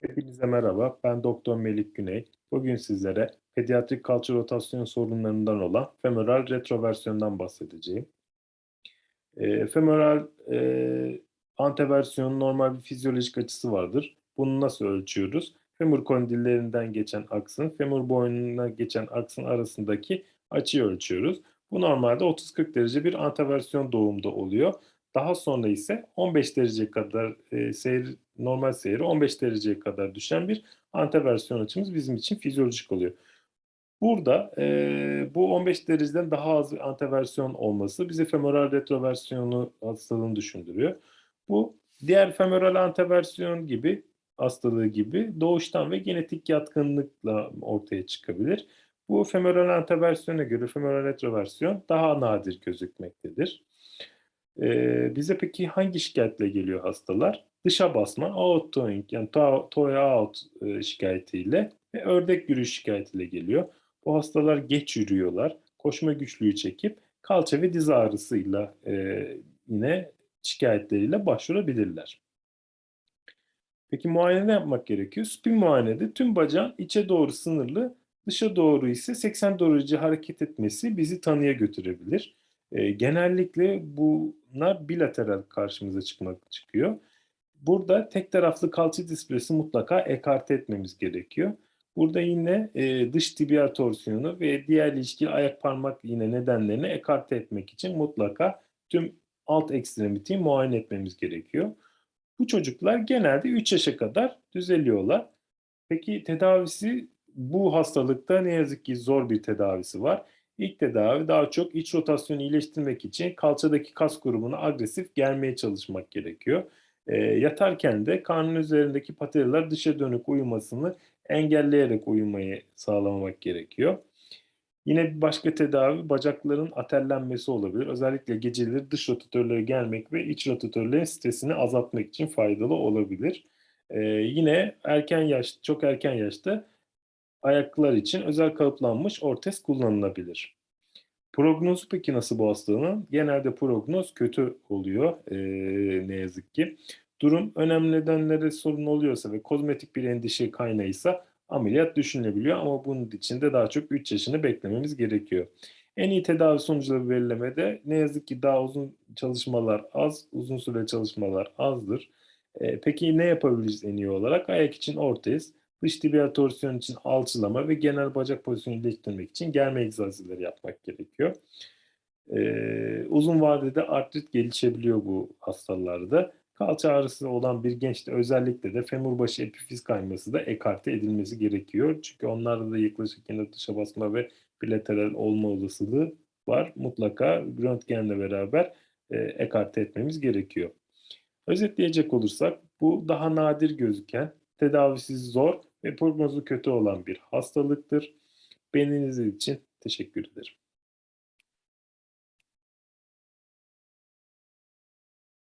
Hepinize merhaba. Ben Doktor Melik Güney. Bugün sizlere pediatrik kalça rotasyon sorunlarından olan femoral retroversiyondan bahsedeceğim. E, femoral e, anteversiyonun normal bir fizyolojik açısı vardır. Bunu nasıl ölçüyoruz? Femur kondillerinden geçen aksın, femur boynuna geçen aksın arasındaki açıyı ölçüyoruz. Bu normalde 30-40 derece bir anteversiyon doğumda oluyor. Daha sonra ise 15 derece kadar e, seyir, normal seyri 15 dereceye kadar düşen bir anteversiyon açımız bizim için fizyolojik oluyor. Burada e, bu 15 dereceden daha az bir anteversiyon olması bize femoral retroversiyonu hastalığını düşündürüyor. Bu diğer femoral anteversiyon gibi hastalığı gibi doğuştan ve genetik yatkınlıkla ortaya çıkabilir. Bu femoral anteversiyona göre femoral retroversiyon daha nadir gözükmektedir. Ee, bize peki hangi şikayetle geliyor hastalar? Dışa basma, out towing yani to toy out e, şikayetiyle ve ördek yürüyüş şikayetiyle geliyor. Bu hastalar geç yürüyorlar, koşma güçlüğü çekip kalça ve diz ağrısıyla e, yine şikayetleriyle başvurabilirler. Peki muayene ne yapmak gerekiyor? Spin muayenede tüm bacağın içe doğru sınırlı, dışa doğru ise 80 derece hareket etmesi bizi tanıya götürebilir. E, genellikle bunlar bilateral karşımıza çıkmak çıkıyor. Burada tek taraflı kalça displesi mutlaka ekarte etmemiz gerekiyor. Burada yine e, dış tibiyal torsiyonu ve diğer ilişkili ayak parmak yine nedenlerini ekarte etmek için mutlaka tüm alt ekstremiteyi muayene etmemiz gerekiyor. Bu çocuklar genelde 3 yaşa kadar düzeliyorlar. Peki tedavisi bu hastalıkta ne yazık ki zor bir tedavisi var. İlk tedavi daha çok iç rotasyonu iyileştirmek için kalçadaki kas grubuna agresif gelmeye çalışmak gerekiyor. E, yatarken de karnın üzerindeki pateliler dışa dönük uyumasını engelleyerek uyumayı sağlamak gerekiyor. Yine bir başka tedavi bacakların atellenmesi olabilir. Özellikle geceleri dış rotatörlere gelmek ve iç rotatörlerin stresini azaltmak için faydalı olabilir. Ee, yine erken yaş, çok erken yaşta ayaklar için özel kalıplanmış ortez kullanılabilir. Prognozu peki nasıl bu hastalığın? Genelde prognoz kötü oluyor ee, ne yazık ki. Durum önemli nedenlere sorun oluyorsa ve kozmetik bir endişe kaynağıysa ameliyat düşünülebiliyor ama bunun için de daha çok 3 yaşını beklememiz gerekiyor. En iyi tedavi sonuçları belirlemede ne yazık ki daha uzun çalışmalar az, uzun süre çalışmalar azdır. Ee, peki ne yapabiliriz en iyi olarak? Ayak için ortez, dış tibiyal torsiyon için alçılama ve genel bacak pozisyonu iyileştirmek için germe egzersizleri yapmak gerekiyor. Ee, uzun vadede artrit gelişebiliyor bu hastalarda. Kalça ağrısı olan bir gençte özellikle de femur başı epifiz kayması da ekarte edilmesi gerekiyor. Çünkü onlarda da yaklaşık yine dışa basma ve bilateral olma olasılığı var. Mutlaka röntgenle beraber e, ekarte etmemiz gerekiyor. Özetleyecek olursak bu daha nadir gözüken, tedavisi zor ve prognozu kötü olan bir hastalıktır. Beğeniniz için teşekkür ederim.